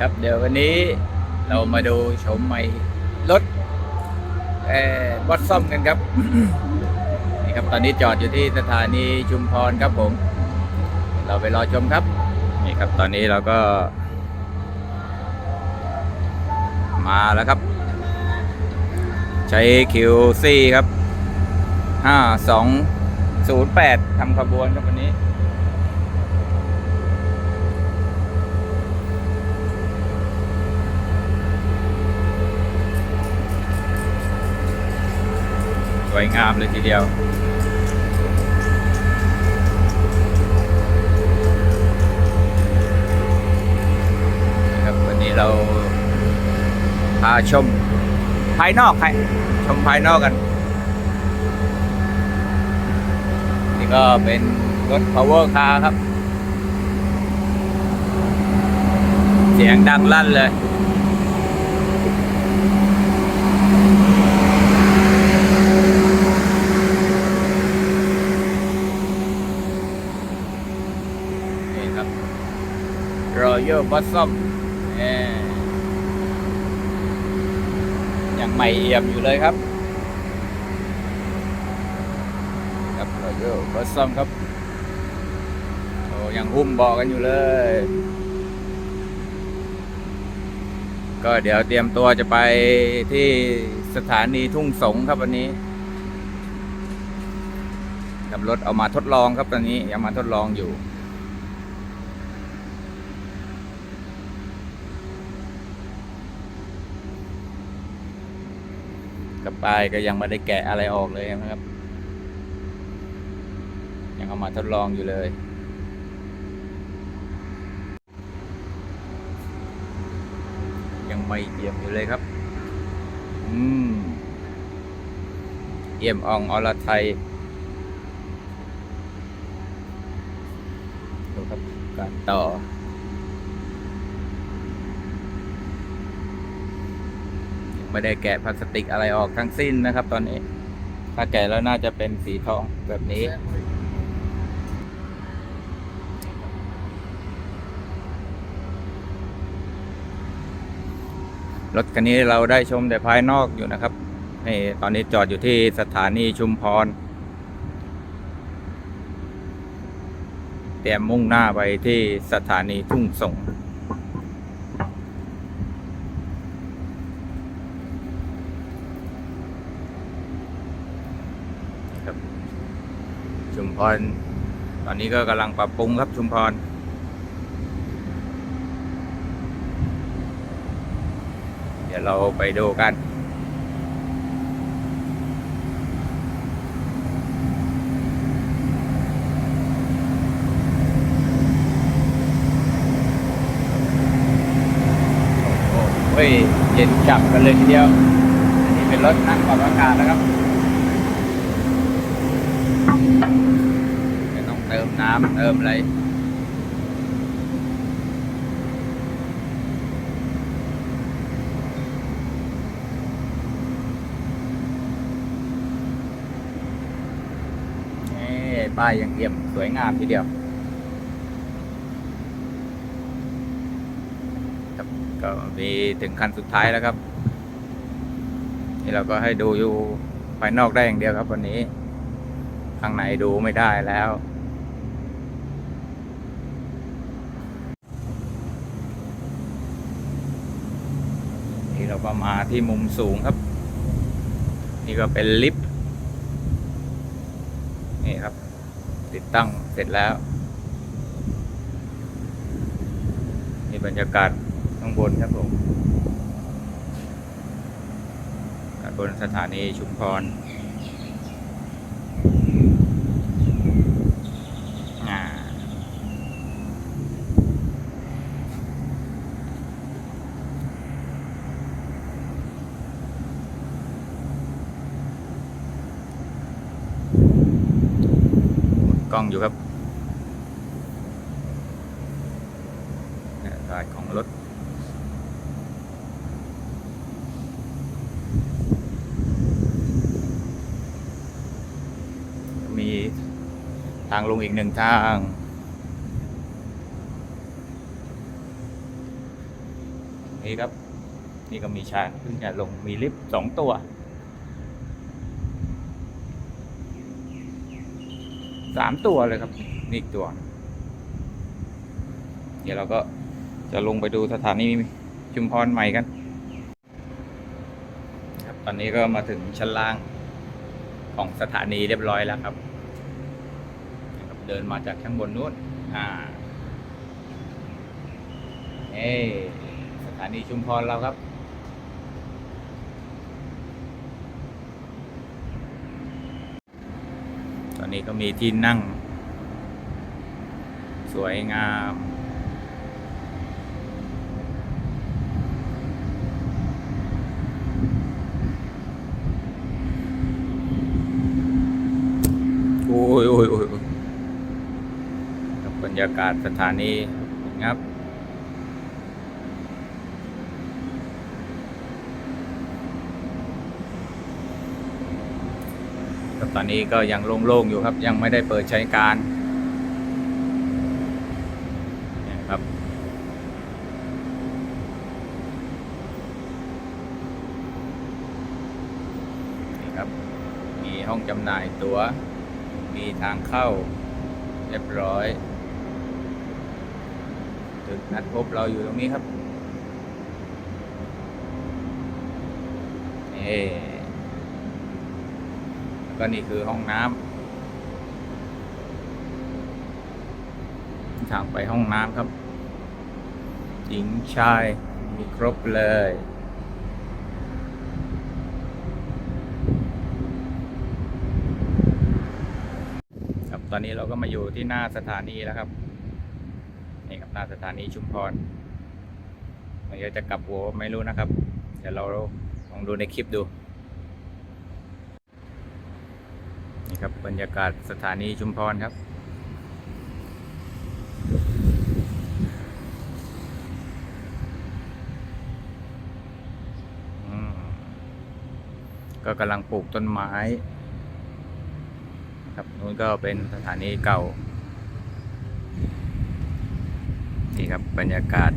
ครับเดี๋ยววันนี้เรามาดูชมใหม่รถเอ่อบอสซ่อมกันครับ นี่ครับตอนนี้จอดอยู่ที่สถานีชุมพรครับผม เราไปรอชมครับ นี่ครับตอนนี้เราก็ มาแล้วครับ ใช้ QC ครับ 5208ทำขบวนครับวันนี้ วยงามเลยทีเดียว ครับวันนี้เราพาชมภายนอกให้ชมภายนอกกัน นี่ก็เป็นรถ power car ครับ เสียงดังลั่นเลย นี่ครับ Royal Blossom เอ่ยังใหม่เอี่ยมอยู่เลยครับ ครับ Royal Blossom ครับโอ้ยังหุ้มบอกกันอยู่เลย ก็เดี๋ยวเตรียมตัวจะไปที่สถานีทุ่งสงครับวันนี้กับรถเอามาทดลองครับตอนนี้ยังมาทดลองอยู่ ปลายก็ยังไม่ได้แกะอะไรออกเลยนะครับ ยังเอามาทดลองอยู่เลยยังไม่เอี่ยมอยู่เลยครับ อืม เอี่ยมอ่องอรไทย ดูครับ การต่อ ยัง ไม่ได้แกะพลาสติกอะไรออกทั้งสิ้นนะครับ ตอนนี้ ถ้าแกะแล้วน่าจะเป็นสีทองแบบนี้ รถคันนี้เราได้ชมแต่ภายนอกอยู่นะครับนี่ตอนนี้จอดอยู่ที่สถานีชุมพร เตรียมมุ่งหน้าไปที่สถานีทุ่งสง ครับ ชุม พร ตอนนี้ก็กำลังปรับปรุงครับชุมพร เดี๋ยวเราไปดูกันโอ้โหเย็นจับกันเลยทีเดียว อันนี้เป็นรถนั่งปรับอากาศนะครับ ไม่ต้องเติม น้ำเติมอะไรป้ายยังเอี่ยมสวยงามทีเดียวครับก็มีถึงคันสุดท้ายแล้วครับ นี่เราก็ให้ดูอยู่ภายนอกได้อย่างเดียวครับวันนี้ ข้างในดูไม่ได้แล้ว นี่เราก็มาที่มุมสูงครับ นี่ก็เป็นลิฟต์นี่ครับ ติดตั้งเสร็จแล้วนี่บรรยากาศข้างบนครับผมข้างบนสถานีชุมพรอ่าหมุนก ล้องอยู่ครับอากาศของรถมีทางลงอีกหนึ่งทาง นี้ครับ นี่ก็มีชางเพิ่งจะลงมีลิฟต์สองตัว สามตัวเลยครับ นี่อีกตัว เดี๋ยวเราก็จะลงไปดูสถานีชุมพรใหม่กัน ครับตอนนี้ก็มาถึงชั้นล่างของสถานีเรียบร้อยแล้วครับนะครับเดินมาจากข้างบนนู้นอ่าเอ้สถานีชุมพรเราครับ อนนี้ก็มีที่นั่ง สวยงาม โอ้ยโอ้ยโอ้ยโอ้ยกับบรรยากาศสถานีครับ ครับตอนนี้ก็ยังโล่งๆอยู่ครับ ยังไม่ได้เปิดใช้การนี่ยครับ นี่ครับ มีห้องจำหน่ายตัว๋ว มีทางเข้า เรียบร้อยจุดนัดพบเราอยู่ตรงนี้ครับ นี่ ก็นี่คือห้องน้ำทางไปห้องน้ำครับ หญิงชายมีครบเลยครับตอนนี้เราก็มาอยู่ที่หน้าสถานีแล้วครับนี่ครับหน้าสถานีชุมพรมันจะกลับหัวไม่รู้นะครับ เดี๋ยวเราลองดูในคลิปดู นี่ครับบรรยากาศสถานีชุมพรครับ ก็กำลังปลูกต้นไม้ครับนู้นก็เป็นสถานีเก่า นี่ครับบรรยากาศ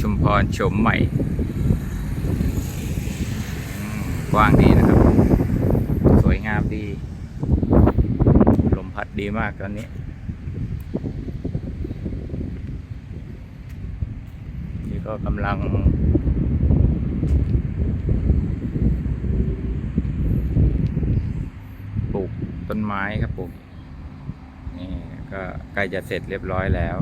ชุมพรชมใหม่ กว้างดีนะครับ สวยงามดี ดีมากตอนนี้ นี่ก็กำลังปลูกต้นไม้ครับผมนี่ก็ใกล้จะเสร็จเรียบร้อยแล้ว